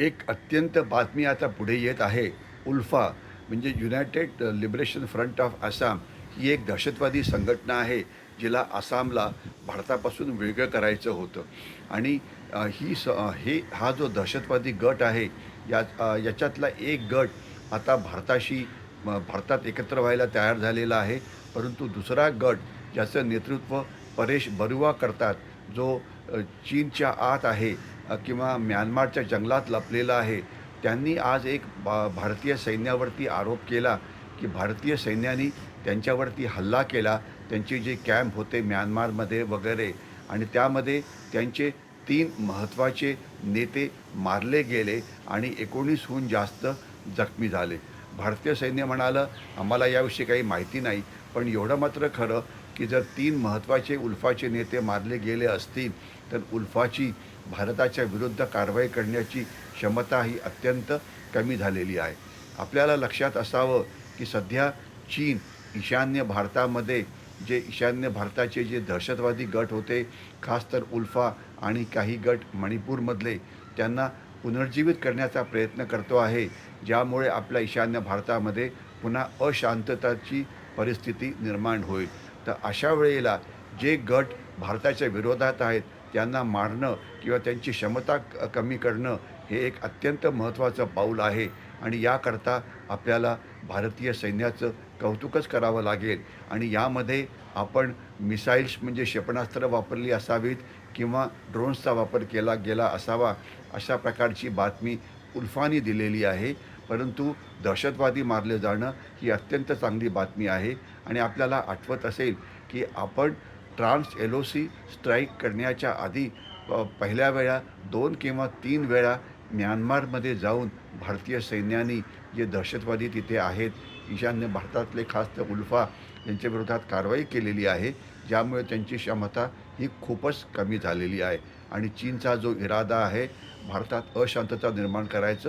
एक अत्यंत बातमी आता पुढे येत आहे. उल्फा म्हणजे United Liberation Front of Assam ही एक दहशतवादी संघटना आहे जिला आसामला भारतापासून वेगळं करायचं होतं. आणि ही स हे हा जो दहशतवादी गट आहे या याच्यातला एक गट आता भारताशी भारतात एकत्र व्हायला तयार झालेला आहे. परंतु दुसरा गट ज्याचं नेतृत्व परेश बरुआ करतात जो चीनच्या आत आहे किंवा म्यानमारच्या जंगलात लपलेला आहे. त्यांनी आज एक बा भारतीय सैन्यावरती आरोप केला की भारतीय सैन्यानी त्यांच्यावरती हल्ला केला. त्यांचे जे कॅम्प होते म्यानमारमध्ये वगैरे आणि त्यामध्ये त्यांचे तीन महत्त्वाचे नेते मारले गेले आणि एकोणीसहून जास्त जखमी झाले. भारतीय सैन्य म्हणालं आम्हाला याविषयी काही माहिती नाही पण एवढं मात्र खरं की जर तीन महत्त्वाचे उल्फाचे नेते मारले गेले असतील तर उल्फाची भारताच्या विरुद्ध कारवाई करण्याची क्षमता ही अत्यंत कमी झालेली आहे. आपल्याला लक्षात असावं की सध्या चीन ईशान्य भारतामध्ये जे ईशान्य भारताचे जे दहशतवादी गट होते खास तर उल्फा आणि काही गट मणिपूरमधले त्यांना पुनर्जीवित करण्याचा प्रयत्न करतो आहे ज्यामुळे आपल्या ईशान्य भारतामध्ये पुन्हा अशांतताची परिस्थिती निर्माण होईल. तर अशा वेळेला जे गट भारताच्या विरोधात आहेत त्यांना मारणं किंवा त्यांची क्षमता क- कमी करणं हे एक अत्यंत महत्त्वाचं पाऊल आहे. आणि याकरता आपल्याला भारतीय सैन्याचं कौतुकच करावं लागेल. आणि यामध्ये आपण मिसाईल्स म्हणजे क्षेपणास्त्र वापरली असावीत किंवा ड्रोन्सचा वापर केला गेला असावा अशा प्रकारची बातमी उल्फानी दिलेली आहे. परंतु दहशतवादी मारले जाणं ही अत्यंत चांगली बातमी आहे. आणि आपल्याला आठवत असेल की आपण trans L O C strike करण्याच्या आधी प- पहिल्या वेळा दोन किंवा तीन वेळा म्यानमारमध्ये जाऊन भारतीय सैन्याने जे दहशतवादी तिथे आहेत ईशान्य भारतातले खास तर उल्फा यांच्या विरोधात कारवाई केलेली आहे ज्यामुळे त्यांची क्षमता ही खूपच कमी झालेली आहे. आणि चीनचा जो इरादा आहे भारतात अशांतता निर्माण करायचं